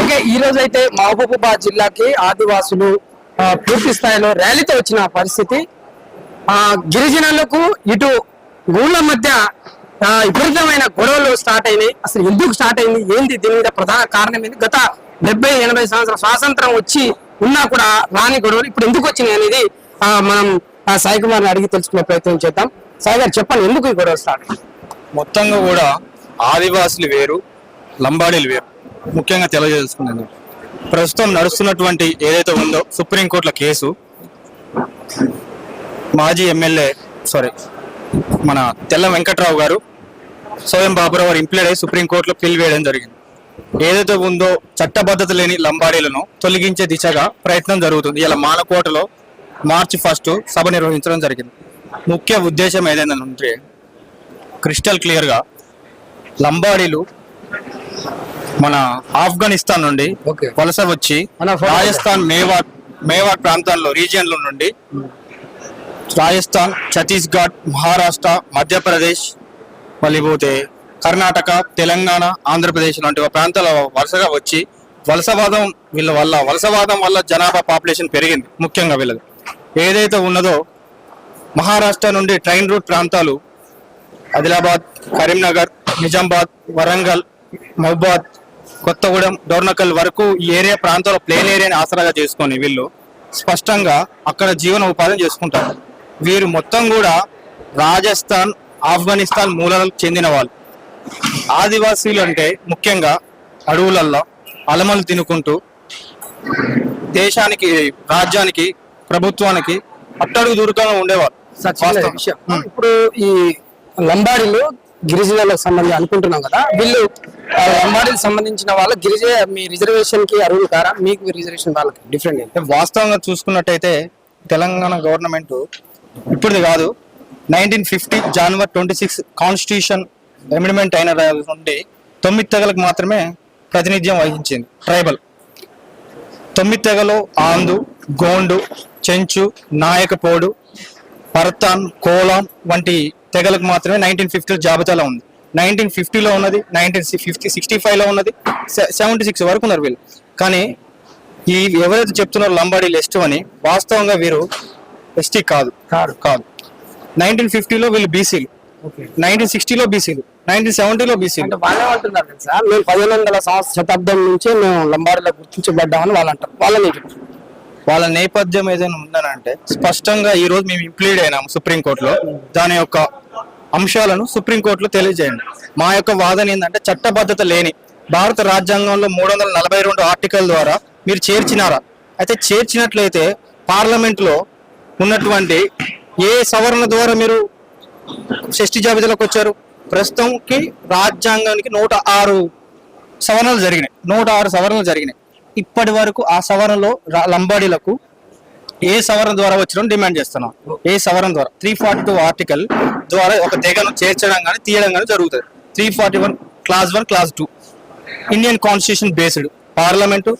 Okay ఈ రోజు అయితే మహబూబాబాద్ జిల్లాకి ఆదివాసులు పూర్తి స్థాయిలో ర్యాలీతో వచ్చిన పరిస్థితి. ఆ గిరిజనులకు ఇటు ఊళ్ళ మధ్య విపరీతమైన గొడవలు స్టార్ట్ అయినాయి. అసలు ఎందుకు స్టార్ట్ అయింది? ఏంది? దీని మీద ప్రధాన కారణం ఏంది? గత డెబ్బై ఎనభై సంవత్సరాల స్వాతంత్రం వచ్చి ఉన్నా కూడా రాని గొడవలు ఇప్పుడు ఎందుకు వచ్చినాయి అనేది మనం సాయి కుమార్ని అడిగి తెలుసుకునే ప్రయత్నం చేద్దాం. సాయి గారు చెప్పండి ఎందుకు ఈ గొడవ స్టార్ట్ మొత్తంగా కూడా ఆదివాసులు వేరు లంబాడీలు వేరు. ముఖ్యంగా తెలియజేసుకున్నాను. ప్రస్తుతం నడుస్తున్నటువంటి ఏదైతే ఉందో సుప్రీంకోర్టుల కేసు మాజీ ఎమ్మెల్యే సారీ మన తెల్ల వెంకట్రావు గారు స్వయం బాబురావు గారు ఇంప్లీడ్ అయ్యి సుప్రీంకోర్టులో పిల్ వేయడం జరిగింది. ఏదైతే ఉందో చట్టబద్ధత లేని లంబాడీలను తొలగించే దిశగా ప్రయత్నం జరుగుతుంది. ఇలా మానకోటలో మార్చి ఫస్ట్ సభ నిర్వహించడం జరిగింది. ముఖ్య ఉద్దేశం ఏదైందంటే క్రిస్టల్ క్లియర్గా లంబాడీలు మన ఆఫ్ఘనిస్తాన్ నుండి. వలస వచ్చి రాజస్థాన్ మేవాట్ మేవాట్ ప్రాంతాల్లో రీజియన్ల నుండి రాజస్థాన్ ఛత్తీస్గఢ్ మహారాష్ట్ర మధ్యప్రదేశ్ మళ్ళీ పోతే కర్ణాటక తెలంగాణ ఆంధ్రప్రదేశ్ లాంటి ప్రాంతాల వరుసగా వచ్చి వలసవాదం వీళ్ళ వల్ల వలసవాదం వల్ల జనాభా పాపులేషన్ పెరిగింది ముఖ్యంగా వీళ్ళది ఏదైతే ఉన్నదో మహారాష్ట్ర నుండి ట్రైన్ రూట్ ప్రాంతాలు ఆదిలాబాద్ కరీంనగర్ నిజామాబాద్ వరంగల్ మహబాద్ కొత్తగూడెం డోర్నకల్ వరకు ఈ ఏరియా ప్రాంతాల్లో ప్లేన్ ఏరియాని ఆసరాగా చేసుకొని వీళ్ళు స్పష్టంగా అక్కడ జీవన ఉపాధి చేసుకుంటారు. వీరు మొత్తం కూడా రాజస్థాన్ ఆఫ్ఘనిస్తాన్ మూలాలకు చెందిన వాళ్ళు. ఆదివాసీలు అంటే ముఖ్యంగా అడవులల్లో అలమలు తినుకుంటూ దేశానికి రాజ్యానికి ప్రభుత్వానికి అట్టడుగు దూరంగా ఉండేవారు. ఇప్పుడు ఈ లంబాడీలు గిరిజనులకు సంబంధించి అనుకుంటున్నాం కదా వీళ్ళు ఆ, సంబంధించిన వాళ్ళు గిరిజ మీ రిజర్వేషన్కి అర్హులు కారా మీకు రిజర్వేషన్ వాళ్ళకి డిఫరెంట్ ఏంటి? అంటే వాస్తవంగా చూసుకున్నట్టయితే తెలంగాణ గవర్నమెంట్ ఇప్పుడుది కాదు. Nineteen fifty January twenty six constitution amendment అయిన నుండి తొమ్మిది తెగలకు మాత్రమే ప్రాతినిధ్యం వహించింది. ట్రైబల్. తొమ్మిది తెగలు ఆందు గోండు చెంచు నాయకపోడు పరతాన్ కోలాం వంటి తెగలకు మాత్రమే నైన్టీన్ ఫిఫ్టీ జాబితాలో ఉంది. నైన్టీన్ ఫిఫ్టీలో ఉన్నది నైన్టీన్ ఫిఫ్టీ సిక్స్టీ ఫైవ్లో ఉన్నది సెవెంటీ సిక్స్ వరకు ఉన్నారు వీళ్ళు. కానీ ఈ ఎవరైతే చెప్తున్నారో లంబాడీలు ఎస్టీ అని వాస్తవంగా వీరు ఎస్టీ కాదు. కాదు. కాదు. నైన్టీన్ ఫిఫ్టీలో వీళ్ళు బీసీలు. నైన్టీన్ సిక్స్టీలో బీసీలు. నైన్టీన్ సెవెంటీలో బీసీలు. అంటే వాళ్ళే అంటున్నారు తెలుసా మేము పదిహేను వందల శతాబ్దం నుంచే మేము లంబాడీలో గుర్తించబడ్డామని వాళ్ళు అంటారు. వాళ్ళని వాళ్ళ నేపథ్యం ఏదైనా ఉందనంటే స్పష్టంగా ఈ రోజు మేము ఇంప్లీడ్ అయినాము సుప్రీంకోర్టులో. దాని యొక్క అంశాలను సుప్రీంకోర్టులో తెలియజేయండి. మా యొక్క వాదన ఏంటంటే చట్టబద్ధత లేని భారత రాజ్యాంగంలో మూడు వందల నలభై రెండు ఆర్టికల్ ద్వారా మీరు చేర్చినారా? అయితే చేర్చినట్లయితే పార్లమెంట్లో ఉన్నటువంటి ఏ సవరణ ద్వారా మీరు షష్టి జాబితాలోకి వచ్చారు? ప్రస్తుతంకి రాజ్యాంగానికి నూట ఆరు సవరణలు జరిగినాయి. నూట ఆరు సవరణలు జరిగినాయి. ఇప్పటి వరకు ఆ సవరణలో లంబాడీలకు ఏ సవరణ ద్వారా వచ్చిన డిమాండ్ చేస్తున్నాం. ఏ సవరణ ద్వారా? త్రీ ఫార్టీ టూ ఆర్టికల్ ద్వారా ఒక తెగను చేర్చడం కానీ తీయడం కానీ జరుగుతుంది. Three forty one clause one clause two Indian constitution based parliament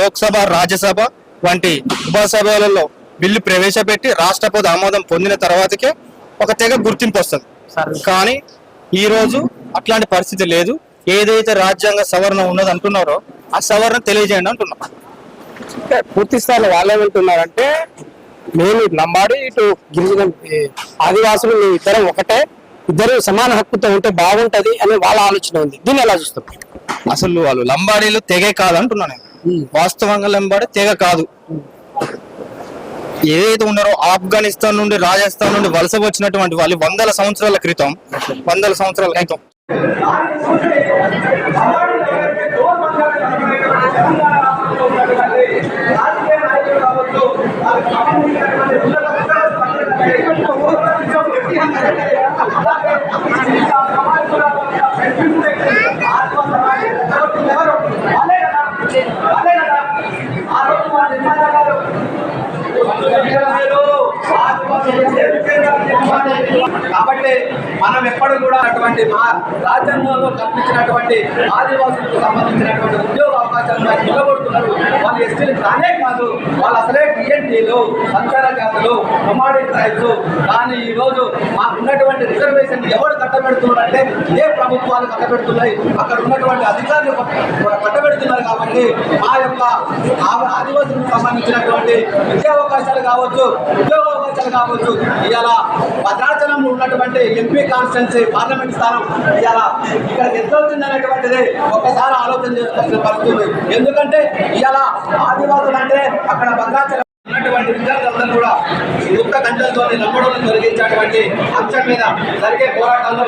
Lok Sabha Rajya Sabha వంటి ఉపసభలలో బిల్లు ప్రవేశపెట్టి రాష్ట్రపతి ఆమోదం పొందిన తర్వాతకే ఒక తెగ గుర్తింపు వస్తుంది. కానీ ఈ రోజు అట్లాంటి పరిస్థితి లేదు. ఏదైతే రాజ్యాంగ సవరణ ఉన్నది అంటున్నారో ఆ సవరణ తెలియజేయండి అంటున్నాం. పూర్తి స్థాయిలో వాళ్ళు ఏమంటున్నారంటే మేము లంబాడి ఇటు గిరిజన ఆదివాసులు మేము ఇద్దరం ఒకటే. ఇద్దరు సమాన హక్కుతో ఉంటే బాగుంటది అని వాళ్ళ ఆలోచన ఉంది. దీన్ని ఎలా చూస్తాం? అసలు వాళ్ళు లంబాడీలు తెగే కాదు అంటున్నా నేను వాస్తవంగా లంబాడి తెగ కాదు. ఏదైతే ఉన్నారో ఆఫ్ఘనిస్తాన్ నుండి రాజస్థాన్ నుండి వలస వచ్చినటువంటి వాళ్ళు వందల సంవత్సరాల క్రితం వందల సంవత్సరాల క్రితం. కాబట్టి మనం ఎప్పుడు కూడా అటువంటి మా రాజ్యాంగంలో కల్పించినటువంటి ఆదివాసులకు సంబంధించినటువంటి ఉద్యోగ అవకాశాలు నిలబడుతున్నారు. వాళ్ళు ఎస్టీలు కానే కాదు వాళ్ళు అసలే బిఎన్టీలు సంచార జాతులు కమాడీ ట్రైబ్స్ కానీ ఈ రోజు మాకు ఉన్నటువంటి రిజర్వేషన్ ఎవరు కట్టబెడుతున్నారంటే ఏ ప్రభుత్వాలు కట్టబెడుతున్నాయి? అక్కడ ఉన్నటువంటి అధికారులు కట్టబెడుతున్నారు కాబట్టి మా యొక్క ఆదివాసులకు సంబంధించినటువంటి విద్యా అవకాశాలు కావచ్చు ఉద్యోగ అవకాశాలు కావచ్చు. ఇవాళ భద్రాచలంలో ఉన్నటువంటి ఎంపీ కాన్స్టిట్యున్సీ పార్లమెంట్ స్థానం ఇవాళ ఇక్కడ ఎంత అవుతుంది అనేటువంటిది ఒక్కసారి ఆలోచన చేసుకోవాల్సిన పరిస్థితి ఎందుకంటే ఇవాళ ఆదివాసులు అంటే అక్కడ భద్రాచలం ఉన్నటువంటి విద్యార్థులందరూ కూడా ముక్త కంటలతో నమ్మడం తొలగించేటువంటి అంశం మీద జరిగే పోరాటాల్లో